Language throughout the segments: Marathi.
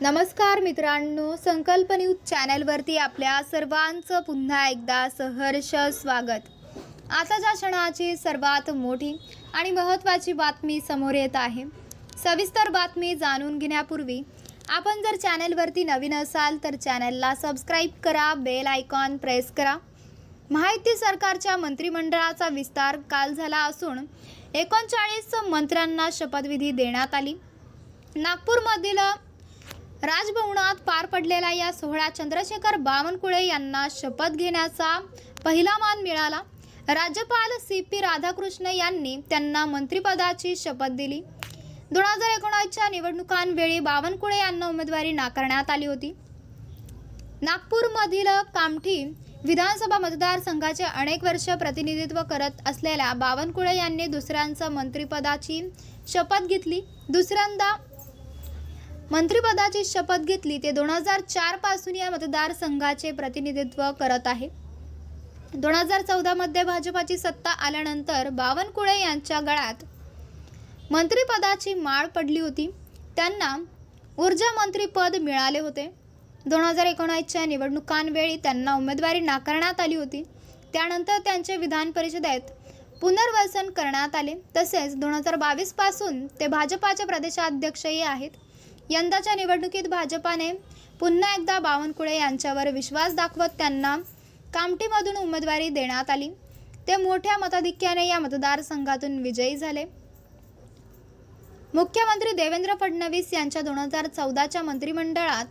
नमस्कार मित्रांनो संकल्प न्यूज चॅनलवरती आपल्या सर्वांचं पुन्हा एकदा सहर्ष स्वागत. आताच्या क्षणाची सर्वात मोठी आणि महत्त्वाची बातमी समोर येत आहे सविस्तर बातमी जाणून घेण्यापूर्वी आपण जर चॅनलवरती नवीन असाल तर चॅनलला सबस्क्राईब करा बेल आयकॉन प्रेस करा. माहिती सरकारच्या मंत्रिमंडळाचा विस्तार काल झाला असून एकोणचाळीस मंत्र्यांना शपथविधी देण्यात आली. नागपूरमधील राजभवनात पार पडलेल्या या सोहळ्यात चंद्रशेखर बावनकुळे यांना शपथ घेण्याचा पहिला मान मिळाला. राज्यपाल सी पी राधाकृष्ण यांनी त्यांना मंत्रिपदाची शपथ दिली. दोन हजार एकोणीसच्या निवडणुकांवेळी बावनकुळे यांना उमेदवारी नाकारण्यात आली होती. नागपूरमधील कामठी विधानसभा मतदारसंघाचे अनेक वर्ष प्रतिनिधित्व करत असलेल्या बावनकुळे यांनी दुसऱ्यांचं मंत्रिपदाची शपथ घेतली. दुसऱ्यांदा मंत्रिपदाची शपथ घेतली ते दोन हजार चारपासून या मतदारसंघाचे प्रतिनिधित्व करत आहे. दोन हजार चौदामध्ये भाजपाची सत्ता आल्यानंतर बावनकुळे यांच्या गळ्यात मंत्रिपदाची माळ पडली होती. त्यांना ऊर्जा मंत्रीपद मिळाले होते. दोन हजार एकोणीसच्या निवडणुकांवेळी त्यांना उमेदवारी नाकारण्यात आली होती. त्यानंतर त्यांचे विधान परिषदेत पुनर्वसन करण्यात आले. तसेच दोन हजार बावीसपासून ते भाजपाचे प्रदेशाध्यक्षही आहेत. यंदाच्या निवडणुकीत भाजपाने पुन्हा एकदा बावनकुळे यांच्यावर विश्वास दाखवत त्यांना कामठीमधून उमेदवारी देण्यात आली. ते मोठ्या मताधिक्याने या मतदारसंघातून विजयी झाले. मुख्यमंत्री देवेंद्र फडणवीस यांच्या दोन हजार चौदाच्या मंत्रिमंडळात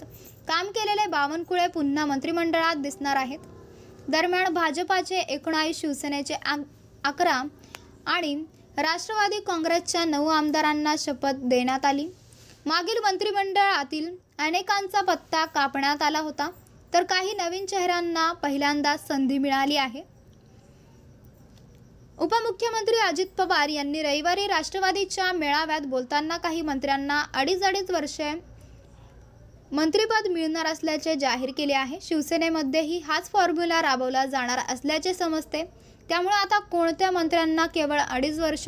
काम केलेले बावनकुळे पुन्हा मंत्रिमंडळात दिसणार आहेत. दरम्यान भाजपाचे एकोणावीस शिवसेनेचे आ- अकरा आणि राष्ट्रवादी काँग्रेसच्या नऊ आमदारांना शपथ देण्यात आली. मागील मंत्रिमंडळातील अनेकांचा पत्ता कापण्यात आला होता. तर काही नवीन चेहऱ्यांना पहिल्यांदाच संधी मिळाली आहे. उपमुख्यमंत्री अजित पवार यांनी रविवारी राष्ट्रवादीच्या मेळाव्यात बोलताना काही मंत्र्यांना अडीच अडीच वर्षे मंत्रिपद मिळणार असल्याचे जाहीर केले आहे. शिवसेनेमध्येही हाच फॉर्म्युला राबवला जाणार असल्याचे समजते. त्यामुळे आता कोणत्या मंत्र्यांना केवळ अडीच वर्ष